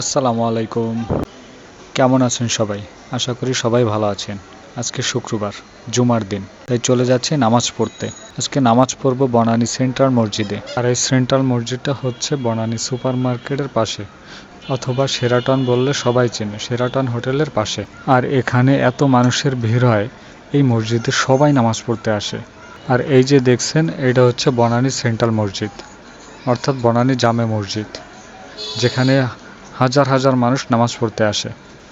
আসসালামু আলাইকুম। কেমন আছেন সবাই? আশা করি সবাই ভালো আছেন। আজকে শুক্রবার, জুমার দিন, তাই চলে যাচ্ছি নামাজ পড়তে। আজকে নামাজ পড়ব বনানী সেন্ট্রাল মসজিদে। আর এই সেন্ট্রাল মসজিদটা হচ্ছে বনানী সুপার মার্কেটের পাশে, অথবা সেরাটন বললে সবাই চেনে সেরাটন হোটেলের পাশে। আর এখানে এত মানুষের ভিড় হয়, এই মসজিদে সবাই নামাজ পড়তে আসে। আর এই যে দেখছেন, এটা হচ্ছে বনানী সেন্ট্রাল মসজিদ, অর্থাৎ বনানী জামে মসজিদ, যেখানে হাজার হাজার মানুষ নামাজ পড়তে আসে।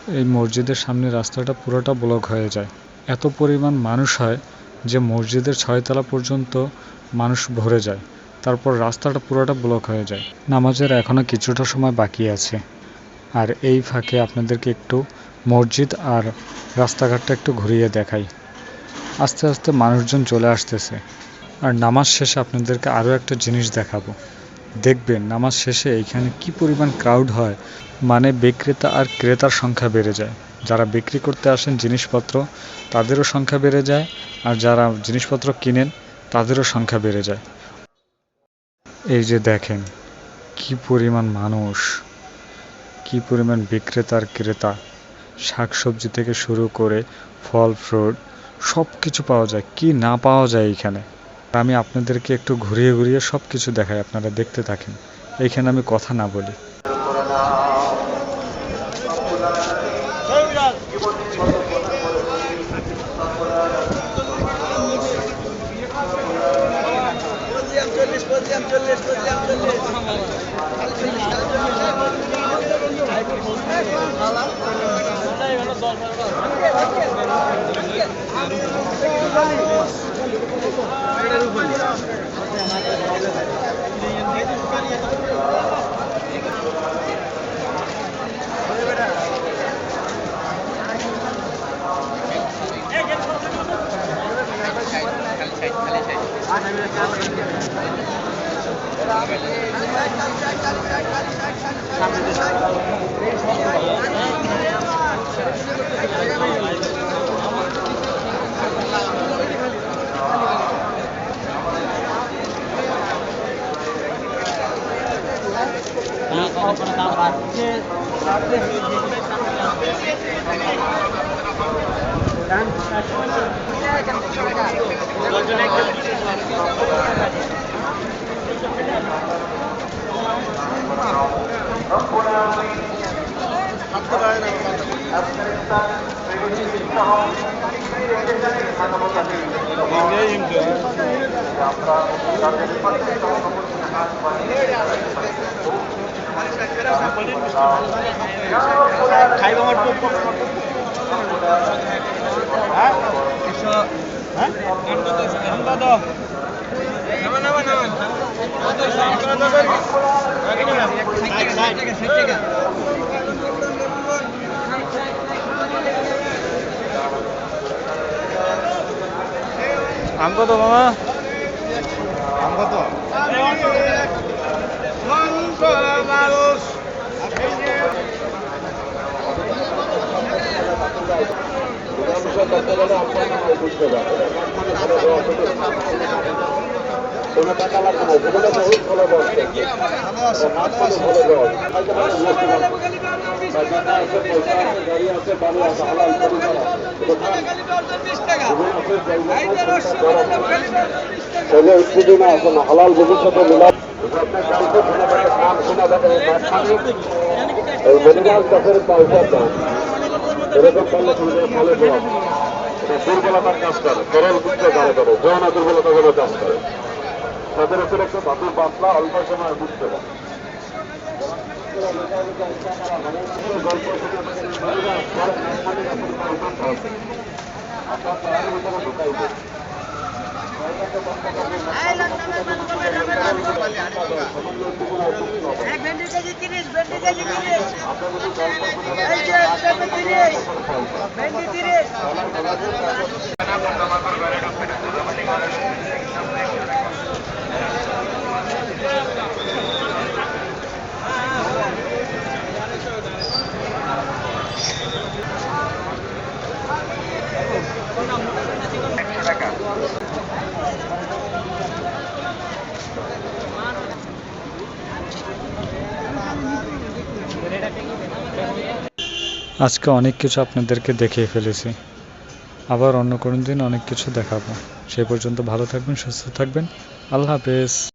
এই মসজিদের সামনে রাস্তাটা পুরোটা ব্লক হয়ে যায়। এত পরিমাণ মানুষ হয় যে মসজিদের ছয়তলা পর্যন্ত মানুষ ভরে যায়। তারপর রাস্তাটা পুরোটা ব্লক হয়ে যায়। নামাজের এখনও কিছুটা সময় বাকি আছে। আর এই ফাঁকে আপনাদেরকে একটু মসজিদ আর রাস্তাঘাটটা একটু ঘুরিয়ে দেখাই। আস্তে আস্তে মানুষজন চলে আসতেছে। আর নামাজ শেষে আপনাদেরকে আরও একটা জিনিস দেখাবো। দেখবেন নামাজ শেষে এইখানে কি পরিমাণ ক্রাউড হয় মানে বিক্রেতা আর ক্রেতার সংখ্যা বেড়ে যায়। যারা বিক্রি করতে আসেন জিনিসপত্র, তাদেরও সংখ্যা বেড়ে যায়, আর যারা জিনিসপত্র কিনেন, তাদেরও সংখ্যা বেড়ে যায়। এই যে দেখেন, কি পরিমাণ মানুষ, কি পরিমাণ বিক্রেতা আর ক্রেতা। শাকসবজি থেকে শুরু করে ফল, ফ্রুট সব কিছু পাওয়া যায়। কি না পাওয়া যায় এইখানে? আমি আপনাদেরকে একটু ঘুরিয়ে ঘুরিয়ে সব কিছু দেখাই, আপনারা দেখতে থাকেন। এইখানে আমি কথা না বলি। সামনে obra da VAR, porque já terminou de gente está Ninguém engana. আমার আম কত মামা কত মানুষ কোনো টাকা লাগবে আছে না হালাল ভবিষ্যতে মিলাপ এই মনিরাজ চাষের পয়সার দাম। এরকম করলে দুর্বলতার কাজ করে তরল বুঝতে কাজ করে যৌন দুর্বলতা গুলো কাজ করে তাদের উপরে একটু ধাতুর পাতলা অল্প সময় বুঝতে পারে ভেন্ডি কেজি তিরিশ ভেন্ডি কেজি তিরিশ। এই যে পেঁপে তিরিশ ভেন্ডি তিরিশ। এটা আজকে অনেক কিছু আপনাদেরকে দেখিয়ে ফেলেছি। আবার অন্য কোনো দিন অনেক কিছু দেখাবো। সে পর্যন্ত ভালো থাকবেন, সুস্থ থাকবেন। আল্লাহ হাফেজ।